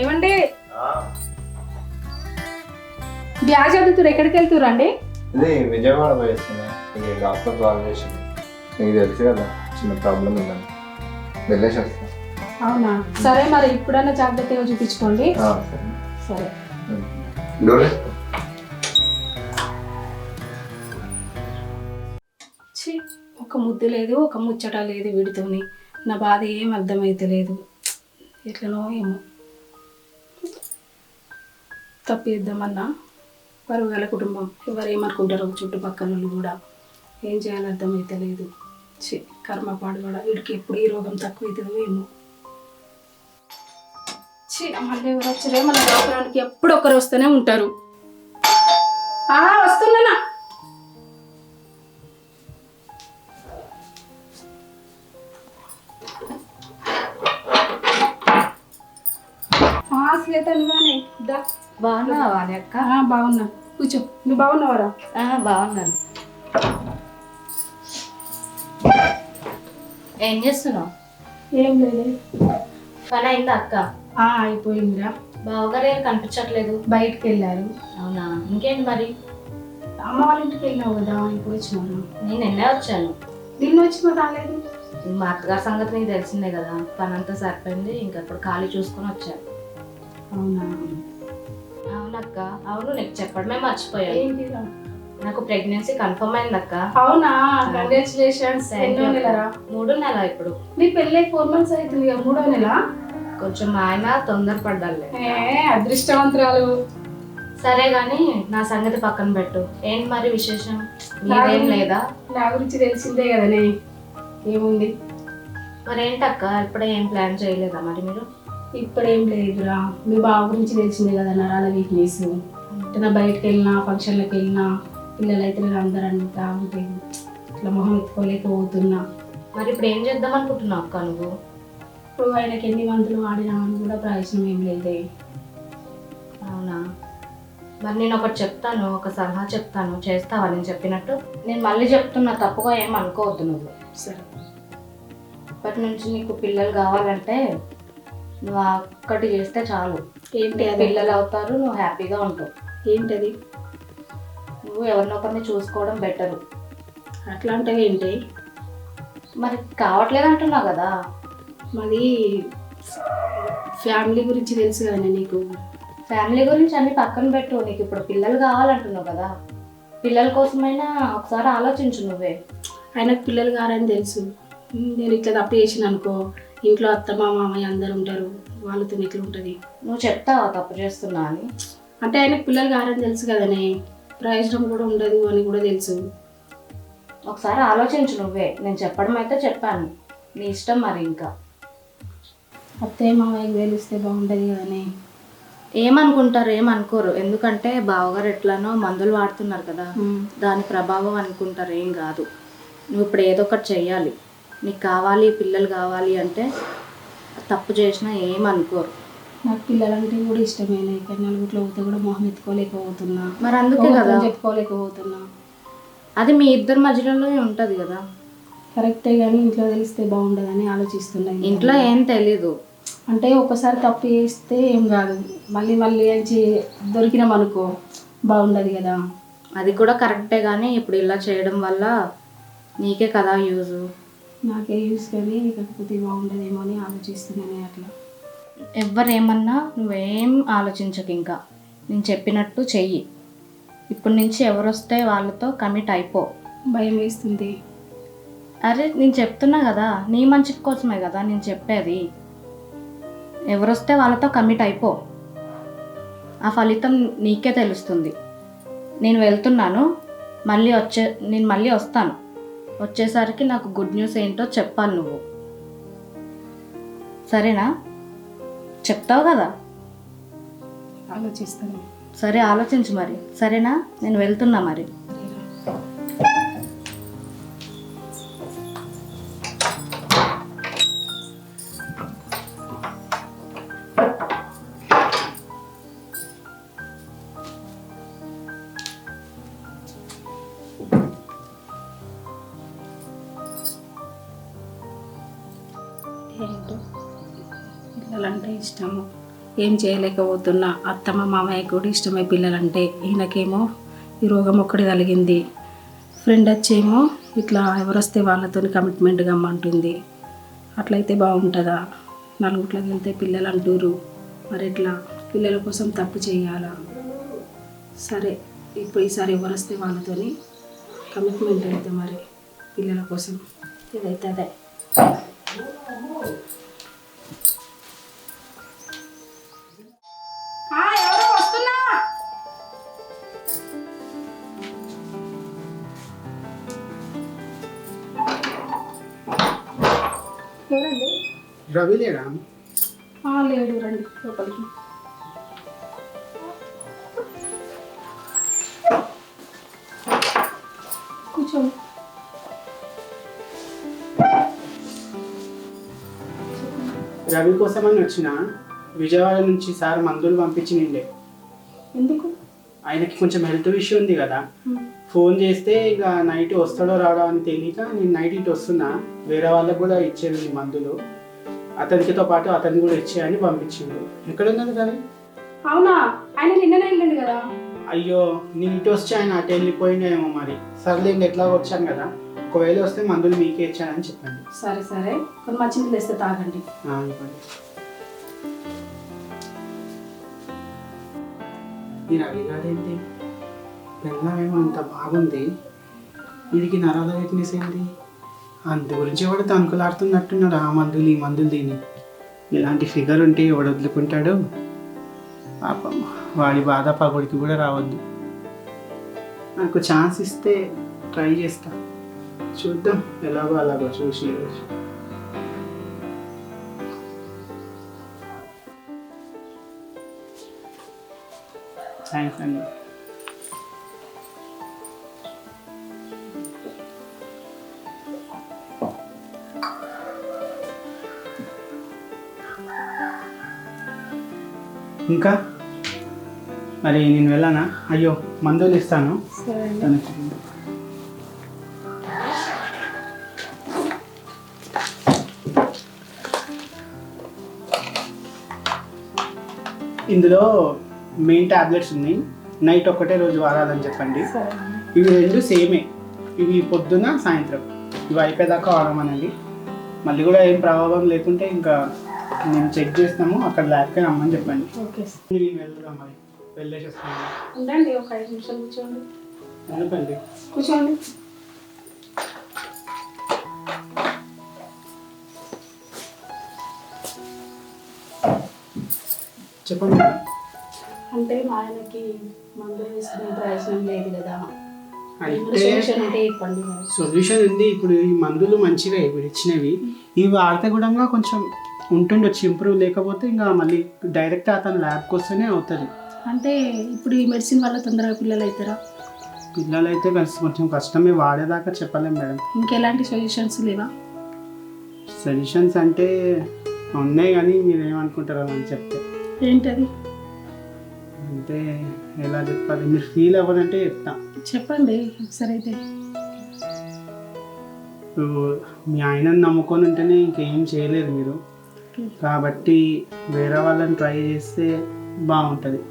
ఏమండి బ్యాగ్ చదువుతురు ఎక్కడికి వెళ్తురండి ఇది విజయవాడ పోయేస్తున్నా. డాక్టర్ కాల్ చేసింది నీకు తెలుసు కదా చిన్న ప్రాబ్లం ఉందని. వెళ్ళేసి వస్తా అవునా? సరే మరి ఇప్పుడన్నా జాగ్రత్తగా చూపించుకోండి. సరే. ఒక ముద్దు లేదు ఒక ముచ్చట లేదు వీడితోని. నా బాధ ఏం అర్థమైతే లేదు ఎట్లనో ఏమో. తప్పిద్దామన్నా? పరుగల కుటుంబం ఎవరు ఏమనుకుంటారో చుట్టుపక్కల వాళ్ళు కూడా ఏం చేయాలో అర్థమైతే లేదు. ఛీ కర్మ పాడు కూడా వీడికి ఎప్పుడు ఈ రోగం తక్కువ అవుతుందో ఏమో. ఛీ మళ్ళీ ఎవరు వచ్చారే మన లోపలానికి ఎప్పుడు ఒకరు వస్తూనే ఉంటారు. ఆ, వస్తున్నానా? ఆ, శ్వేత దా. బాగున్నావా? అక్క. బాగున్నా. కూర్చో. నువ్వు బాగున్నావరా? బాగున్నాను. ఏం చేస్తున్నావు? ఏం లేదు. పని అయిందా అక్క? అయిపోయిందిరా. బావగారు కనిపించట్లేదు. బయటికి వెళ్ళారు అవునా? ఇంకేంటి మరి? అమ్మ వాళ్ళ ఇంటికి వెళ్ళావు కదా ఇప్పుడు వచ్చినాను నేను నిన్నే వచ్చాను. నిన్న వచ్చి రాలేదు మా అత్తగారి సంగతి నీకు తెలిసిందే కదా. పని అంతా సరిపోయింది ఇంకా ఇప్పుడు ఖాళీ చూసుకొని వచ్చాను అవునా? అవునక్క. అవును నీకు చెప్పడమే మర్చిపోయాను. ఏంటిరా నాకు ప్రెగ్నెన్సీ కన్ఫర్మ్ అయింది అక్క అవునా కంగ్రాచులేషన్స్ ఎన్నో నెలరా మూడు నెల ఇప్పుడు. నీ పెళ్ళై ఫోర్ మంత్స్ అవుతుంది మూడో నెల? కొంచెం ఆయన తొందరపడ్డాలే. అదృష్టవంతురాలు. సరే గాని నా సంగతి పక్కన పెట్టు. ఏంటి మరి విశేషం? నీదేం లేదా? నా గురించి తెలిసిందే కదనే ఏముంది? మరి ఏంటక్క ఇప్పుడే ఏం ప్లాన్ చేయలేదా మరి మీరు? ఇప్పుడేం లేదురా. మీ బావ గురించి తెలిసిందే కదా నరాల వీక్నెస్ అంటే బయటకు వెళ్ళినా ఫంక్షన్లకు వెళ్ళినా పిల్లలు అయితే నేను అందరూ అంటా ఉంటే ఇట్లా మొహం ఎత్తుకోలేకపోతున్నా. మరి ఇప్పుడు ఏం చేద్దాం అనుకుంటున్నావు అక్క నువ్వు? ఇప్పుడు ఆయనకి ఎన్ని మందులు వాడినా అని కూడా ప్రయోజనం ఏం లేదే. అవునా? మరి నేను ఒకటి చెప్తాను ఒక సలహా చెప్తాను. చేస్తావా? నేను చెప్పినట్టు? నేను మళ్ళీ చెప్తున్నా తప్పుగా ఏం అనుకోవద్దు నువ్వు. సరే. ఇప్పటి నుంచి నీకు పిల్లలు కావాలంటే నువ్వు ఒక్కటి చేస్తే చాలు. ఏంటి అది? పిల్లలు అవుతారు నువ్వు హ్యాపీగా ఉంటావు. ఏంటది? నువ్వు ఎవరినొకరిని చూసుకోవడం బెటరు. అట్లా అంటే ఏంటి? మరి కావట్లేదు అంటున్నావు కదా. మాది ఫ్యామిలీ గురించి తెలుసు కదండి నీకు. ఫ్యామిలీ గురించి అన్ని పక్కన పెట్టు. నీకు ఇప్పుడు పిల్లలు కావాలంటున్నావు కదా. పిల్లల కోసమైనా ఒకసారి ఆలోచించు నువ్వే. ఆయనకు పిల్లలు కారని తెలుసు. నేను ఇట్లా తప్పు చేసిన అనుకో. ఇంట్లో అత్త మా మామయ్య అందరు ఉంటారు. వాళ్ళతో ఇట్లా ఉంటుంది? నువ్వు చెప్తావా తప్పు చేస్తున్నా అని? అంటే ఆయనకు పిల్లలు కారని తెలుసు కదనే. ప్రయోజనం కూడా ఉండదు అని కూడా తెలుసు. ఒకసారి ఆలోచించు నువ్వే. నేను చెప్పడం అయితే చెప్పాను. నీ ఇష్టం మరి ఇంకా. అత్తయ్య మామయ్యకి తెలిస్తే బాగుంటుంది కదనే. ఏమనుకుంటారు ఏమనుకోరు. ఎందుకంటే బావగారు ఎట్లానో మందులు వాడుతున్నారు కదా. దాని ప్రభావం అనుకుంటారు ఏం కాదు. నువ్వు ఇప్పుడు ఏదో ఒకటి చెయ్యాలి. నీకు కావాలి పిల్లలు కావాలి అంటే తప్పు చేసినా ఏమనుకోరు నాకు పిల్లలంటే కూడా ఇష్టమేనే కానీ నలుగురిలో పోతే కూడా మొహం ఎత్తుకోలేకపోతున్నా. మరి అందుకే కదా. చెప్పుకోలేకపోతున్నా. అది మీ ఇద్దరి మధ్యలోనే ఉంటుంది కదా. కరెక్టే కానీ ఇంట్లో తెలిస్తే బాగుండదని ఆలోచిస్తున్నా ఇంకా. ఇంట్లో ఏం తెలీదు. అంటే ఒకసారి తప్పు చేస్తే ఏం కాదు. మళ్ళీ మళ్ళీ దొరికినాం అనుకో బాగుండదు కదా. అది కూడా కరెక్టే కానీ ఇప్పుడు ఇలా చేయడం వల్ల నీకే కదా యూజ్. నాకే యూస్ కానీ కాకపోతే బాగుండదేమో అని ఆలోచిస్తున్నాను అట్లా. ఎవరేమన్నా నువ్వేం ఆలోచించకు ఇంకా. నేను చెప్పినట్టు చెయ్యి. ఇప్పటి నుంచి ఎవరు వస్తే వాళ్ళతో కమిట్ అయిపో. భయం వేస్తుంది. అరే నేను చెప్తున్నా కదా నీ మంచి కోసమే కదా నేను చెప్పేది. ఎవరొస్తే వాళ్ళతో కమిట్ అయిపో. ఆ ఫలితం నీకే తెలుస్తుంది. నేను వెళ్తున్నాను మళ్ళీ వచ్చే నేను మళ్ళీ వస్తాను. వచ్చేసరికి నాకు గుడ్ న్యూస్ ఏంటో చెప్పాలి నువ్వు. సరేనా? చెప్తావు కదా? ఆలోచిస్తాను. సరే ఆలోచించు మరి. సరేనా? నేను వెళ్తున్నా మరి. ఏంటో పిల్లలంటే ఇష్టము. ఏం చేయలేకపోతున్నా. అత్తమ్మ మామయ్య కూడా ఇష్టమే పిల్లలంటే. ఈయనకేమో ఈ రోగం ఒక్కటి కలిగింది. ఫ్రెండ్ వచ్చేమో ఇట్లా ఎవరొస్తే వాళ్ళతో కమిట్మెంట్ కమ్మంటుంది అట్లయితే బాగుంటుందా? నలుగుట్లోకి వెళ్తే పిల్లలు అంటారు మరి ఎట్లా? పిల్లల కోసం తప్పు చేయాలా? సరే ఇప్పుడు ఈసారి ఎవరు వస్తే వాళ్ళతోని కమిట్మెంట్ అయితే మరి పిల్లల కోసం ఇదైతే అదే. రవి లేడా? లేడు రండి లోపలికి. రవి కోసమని వచ్చిన విజయవాడ నుంచి సార్ మందులు పంపించి నిండే ఎందుకు? ఆయనకి కొంచెం హెల్త్ ఇష్యూ ఉంది కదా. ఫోన్ చేస్తే ఇక నైట్ వస్తాడో రాడో అని తెలియక నేను నైట్ ఇటు వస్తున్నా. వేరే వాళ్ళకి కూడా ఇచ్చేది మందులు. అతనికితో పాటు అతన్ని కూడా ఇచ్చేయని పంపించిండు. ఎక్కడ ఉన్నది రవి అవునా? ఆయన నిన్ననే వెళ్ళండి కదా? అయ్యో నేను ఇటు వచ్చి ఆయన అటు వెళ్ళిపోయిండేమో మరి. సర్లే ఇంక ఎట్లా వచ్చాను కదా. ఒకవేళ వస్తే మందులు మీకే ఇచ్చానని చెప్పండి. సరే సరే. కొన్ని మంచినీళ్ళు తెస్తే తాగండి. ఆ, ఇవ్వండి. ఈ రవి గారేంటి? పెళ్ళమేమో అంత బాగుంది. వీడికి నరాల వీక్నెస్ ఏంటి? అందు గురించి ఎవడు తణుకులాడుతున్నట్టున్నాడు ఆ మందులు ఈ మందులు తిని ఇలాంటి ఫిగర్ ఉంటే ఎవడు వదులుకుంటాడు? పాపం వాడి బాధ పగుడికి కూడా రావద్దు. నాకు ఛాన్స్ ఇస్తే ట్రై చేస్తా. చూద్దాం ఎలాగో అలాగో చూసి థ్యాంక్స్ అండి ఇంకా మరి నేను వెళ్ళానా అయ్యో మందులు ఇస్తాను ఇందులో మెయిన్ టాబ్లెట్స్ ఉన్నాయి. నైట్ ఒక్కటే రోజు వాడాలని చెప్పండి. ఇవి రెండు సేమే. ఇవి పొద్దున సాయంత్రం. ఇవి అయిపోయేదాకా వాడమనండి. మళ్ళీ కూడా ఏం ప్రభావం లేకుంటే ఇంకా నేను చెక్ చేస్తాము అక్కడ ల్యాబ్కి రమ్మని చెప్పండి. నేను వెళ్దాం మరి. వెళ్ళేసి వస్తాను ఉండండి ఒక ఐదు నిమిషాలు కూర్చోండి. చెప్పండి. మేడం. అంటే మా ఆయనకి మందులు వేసుకునే ప్రయోజనం లేదు కదా. అంటే సొల్యూషన్ ఉంది. ఇప్పుడు ఈ మందులు మంచివే ఇప్పుడు ఇచ్చినవి. ఇవి వాడితే కూడా కొంచెం ఉంటుండొచ్చు ఇంప్రూవ్ లేకపోతే ఇంకా మళ్ళీ డైరెక్ట్ అతను ల్యాబ్కి వస్తేనే అవుతుంది. అంటే ఇప్పుడు ఈ మెడిసిన్ వల్ల తొందరగా పిల్లలు అవుతారా పిల్లలు అయితే కలిసి కొంచెం కష్టమే వాడేదాకా చెప్పలేం మేడం. ఇంకెలాంటి సొల్యూషన్స్ లేవా? సజెషన్స్ అంటే ఉన్నాయి కానీ మీరు ఏమనుకుంటారో అని చెప్తే. ఏంటది? అంటే ఎలా చెప్పాలి? మీరు ఫీల్ అవ్వాలంటే చెప్తా. చెప్పండి ఒకసారి అయితే. మీ ఆయనను నమ్ముకొని ఉంటేనే ఇంకేం చేయలేదు మీరు. కాబట్టి వేరే వాళ్ళని ట్రై చేస్తే బాగుంటుంది.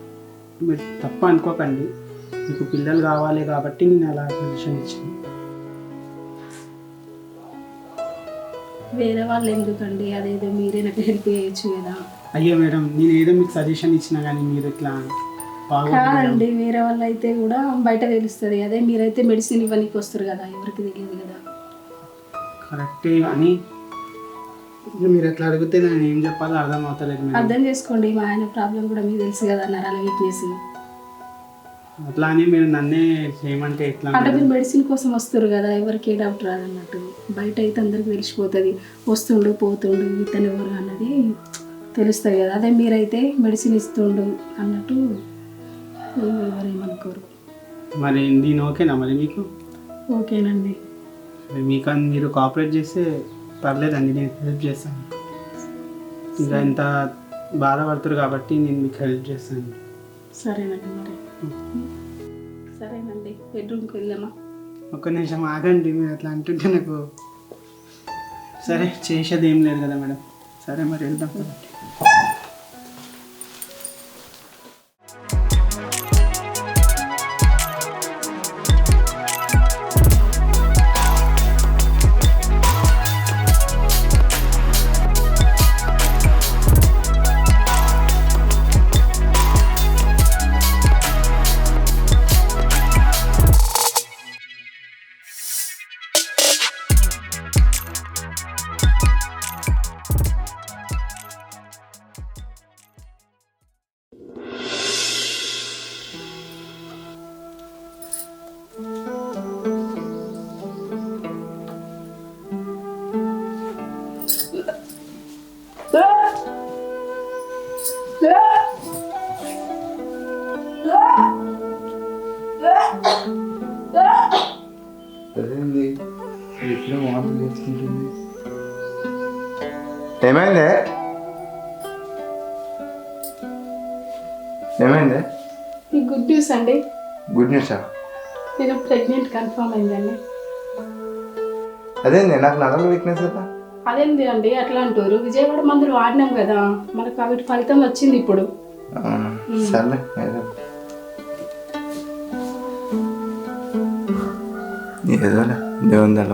మీరు తప్ప అనుకోకండి. మీకు పిల్లలు కావాలి కాబట్టి నేను అలా సజెషన్ ఇచ్చాను. వేరే వాళ్ళు ఎందుకండి? అదేదో మీరే నాకు హెల్ప్ చేయొచ్చు కదా. అయ్యో మేడం నేను ఏదో మీకు సజెషన్ ఇచ్చినా కానీ మీరు ఇట్లా కాదండి వేరే వాళ్ళు అయితే కూడా బయట తెలుస్తుంది. అదే మీరైతే మెడిసిన్ ఇవ్వడానికి వస్తారు కదా ఎవరికి తెలియదు కదా. కరెక్టే ఇక మీరు ఎట్లా అడిగితే నేను ఏం చెప్పాలో అర్థం అవుతలేదు మేడం. అర్థం చేసుకోండి మా ఆయన ప్రాబ్లం కూడా మీకు తెలుసు కదా నరాల వీక్నెస్ అట్లా అని మీరు నన్నే చేయమంటే ఎట్లా అంటే? మీరు మెడిసిన్ కోసం వస్తారు కదా ఎవరికి ఏ డౌట్ రాదన్నట్టు. బయట అయితే అందరికి తెలిసిపోతుంది. వస్తుండు పోతుండు ఇతను ఎవరు అన్నది తెలుస్తుంది కదా అదే మీరైతే మెడిసిన్ ఇస్తుండు అన్నట్టు ఎవరేమనుకోరు మరి దీని ఓకేనా మరి మీకు? ఓకేనండి. మీకు మీరు కోఆపరేట్ చేస్తే పర్లేదండి నేను హెల్ప్ చేస్తాను. ఇంకా ఇంత బాధపడుతారు కాబట్టి నేను మీకు హెల్ప్ చేస్తాను. సరేనండి మరి. సరేనండి బెడ్రూమ్కి వెళ్దామా ఒక్క నిమిషం ఆగండి మీరు అట్లా అంటుంటే నాకు సరే చేసేది ఏం లేదు కదా మేడం. సరే మరి వెళ్దాం. సరేంది ఎప్పుడో వాంతులు చేసుకుంటుంది ఏమైంది? ఏమైంది? గుడ్ న్యూస్ అండి. Good news? నేను ప్రెగ్నెంట్ కన్ఫర్మ్ అయిందండి. అదేంది? నాకు నరాల వీక్నెస్ కదా. అదేంటి అండి? అట్లా అంటారు. విజయవాడ మందులు వాడినాం కదా. మనకు అవి ఫలితం వచ్చింది ఇప్పుడు. అవునా? సర్లే ఏదో. ఏదోలే దళ